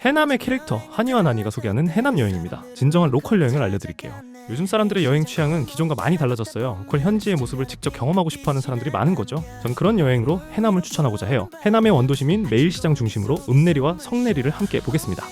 해남의 캐릭터 한이와 나니가 소개하는 해남 여행입니다. 진정한 로컬 여행을 알려드릴게요. 요즘 사람들의 여행 취향은 기존과 많이 달라졌어요. 로컬 현지의 모습을 직접 경험하고 싶어하는 사람들이 많은 거죠. 전 그런 여행으로 해남을 추천하고자 해요. 해남의 원도심인 매일시장 중심으로 읍내리와 성내리를 함께 보겠습니다.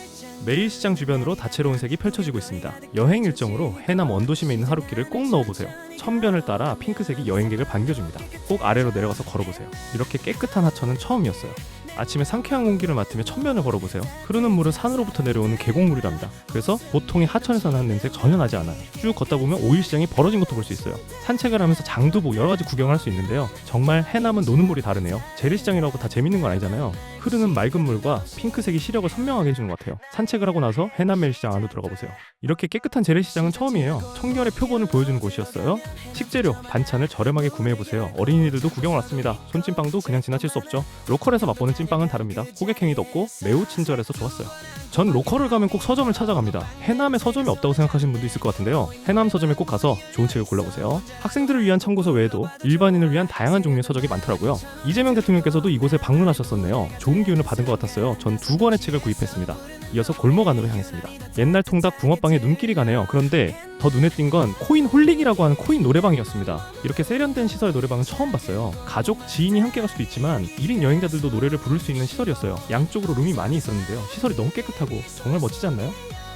매일시장 주변으로 다채로운 색이 펼쳐지고 있습니다. 여행 일정으로 해남 원도심에 있는 하루길을 꼭 넣어보세요. 천변을 따라 핑크색이 여행객을 반겨줍니다. 꼭 아래로 내려가서 걸어보세요. 이렇게 깨끗한 하천은 처음이었어요. 아침에 상쾌한 공기를 맡으며 천면을 걸어보세요. 흐르는 물은 산으로부터 내려오는 계곡물이랍니다. 그래서 보통의 하천에서 나는 냄새 전혀 나지 않아요. 쭉 걷다 보면 오일시장이 벌어진 것도 볼 수 있어요. 산책을 하면서 장도 보고 여러 가지 구경할 수 있는데요. 정말 해남은 노는 물이 다르네요. 재래시장이라고 다 재밌는 건 아니잖아요. 흐르는 맑은 물과 핑크색이 시력을 선명하게 해주는 것 같아요. 산책을 하고 나서 해남 매일시장 안으로 들어가 보세요. 이렇게 깨끗한 재래시장은 처음이에요. 청결의 표본을 보여주는 곳이었어요. 식재료, 반찬을 저렴하게 구매해 보세요. 어린이들도 구경을 왔습니다. 손찐빵도 그냥 지나칠 수 없죠. 로컬에서 맛보는 찐빵 은 다릅니다. 호객행위도 없고 매우 친절해서 좋았어요. 전 로컬을 가면 꼭 서점을 찾아갑니다. 해남에 서점이 없다고 생각하시는 분도 있을 것 같은데요. 해남 서점에 꼭 가서 좋은 책을 골라보세요. 학생들을 위한 참고서 외에도 일반인을 위한 다양한 종류의 서적이 많더라고요. 이재명 대통령께서도 이곳에 방문하셨었네요. 좋은 기운을 받은 것 같았어요. 전 두 권의 책을 구입했습니다. 이어서 골목 안으로 향했습니다. 옛날 통닭 붕어빵에 눈길이 가네요. 그런데 더 눈에 띈 건 코인 홀릭이라고 하는 코인 노래방이었습니다. 이렇게 세련된 시설의 노래방은 처음 봤어요. 가족, 지인이 함께 갈 수도 있지만 1인 여행자들도 노래를 부를 수 있는 시설이었어요. 양쪽으로 룸이 많이 있었는데요. 시설이 너무 깨끗하고 정말 멋지지 않나요?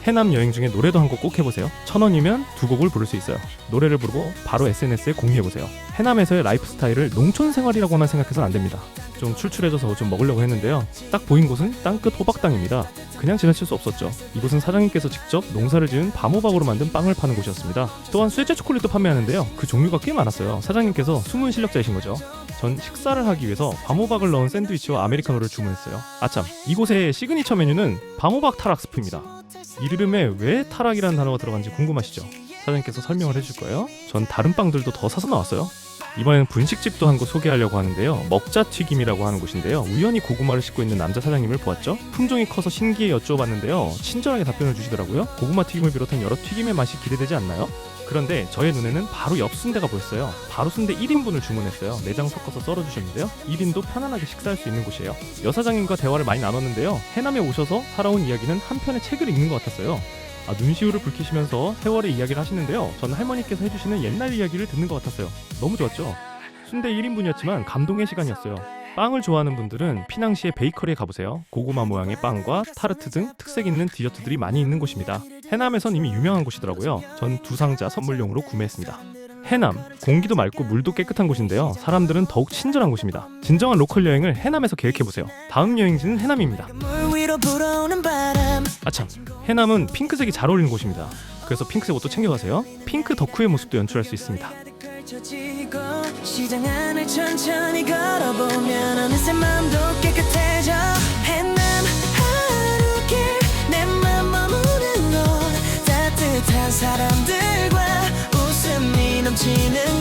해남 여행 중에 노래도 한 곡 꼭 해보세요. 천 원이면 두 곡을 부를 수 있어요. 노래를 부르고 바로 SNS에 공유해보세요. 해남에서의 라이프 스타일을 농촌 생활이라고만 생각해서는 안 됩니다. 좀 출출해져서 좀 먹으려고 했는데요. 딱 보인 곳은 땅끝 호박땅입니다. 그냥 지나칠 수 없었죠. 이곳은 사장님께서 직접 농사를 지은 밤호박으로 만든 빵을 파는 곳이었습니다. 또한 쇠제 초콜릿도 판매하는데요. 그 종류가 꽤 많았어요. 사장님께서 숨은 실력자이신 거죠. 전 식사를 하기 위해서 밤호박을 넣은 샌드위치와 아메리카노를 주문했어요. 아참, 이곳의 시그니처 메뉴는 밤호박 타락 스프입니다. 이름에 왜 타락이라는 단어가 들어간지 궁금하시죠? 사장님께서 설명을 해줄 거예요. 전 다른 빵들도 더 사서 나왔어요. 이번에는 분식집도 한 곳 소개하려고 하는데요. 먹자 튀김이라고 하는 곳인데요. 우연히 고구마를 싣고 있는 남자 사장님을 보았죠. 품종이 커서 신기해 여쭤봤는데요. 친절하게 답변을 주시더라고요. 고구마 튀김을 비롯한 여러 튀김의 맛이 기대되지 않나요? 그런데 저의 눈에는 바로 옆 순대가 보였어요. 바로 순대 1인분을 주문했어요. 내장 섞어서 썰어주셨는데요. 1인도 편안하게 식사할 수 있는 곳이에요. 여사장님과 대화를 많이 나눴는데요. 해남에 오셔서 살아온 이야기는 한 편의 책을 읽는 것 같았어요. 아, 눈시울을 붉히시면서 세월의 이야기를 하시는데요. 저는 할머니께서 해주시는 옛날 이야기를 듣는 것 같았어요. 너무 좋았죠? 순대 1인분이었지만 감동의 시간이었어요. 빵을 좋아하는 분들은 피낭시의 베이커리에 가보세요. 고구마 모양의 빵과 타르트 등 특색 있는 디저트들이 많이 있는 곳입니다. 해남에선 이미 유명한 곳이더라고요. 전 두 상자 선물용으로 구매했습니다. 해남, 공기도 맑고 물도 깨끗한 곳인데요. 사람들은 더욱 친절한 곳입니다. 진정한 로컬 여행을 해남에서 계획해보세요. 다음 여행지는 해남입니다. 아참, 해남은 핑크색이 잘 어울리는 곳입니다. 그래서 핑크색 옷도 챙겨가세요. 핑크 덕후의 모습도 연출할 수 있습니다. 시장 안을 천천히 걸어보면 어느새 마음도 깨끗해져 seen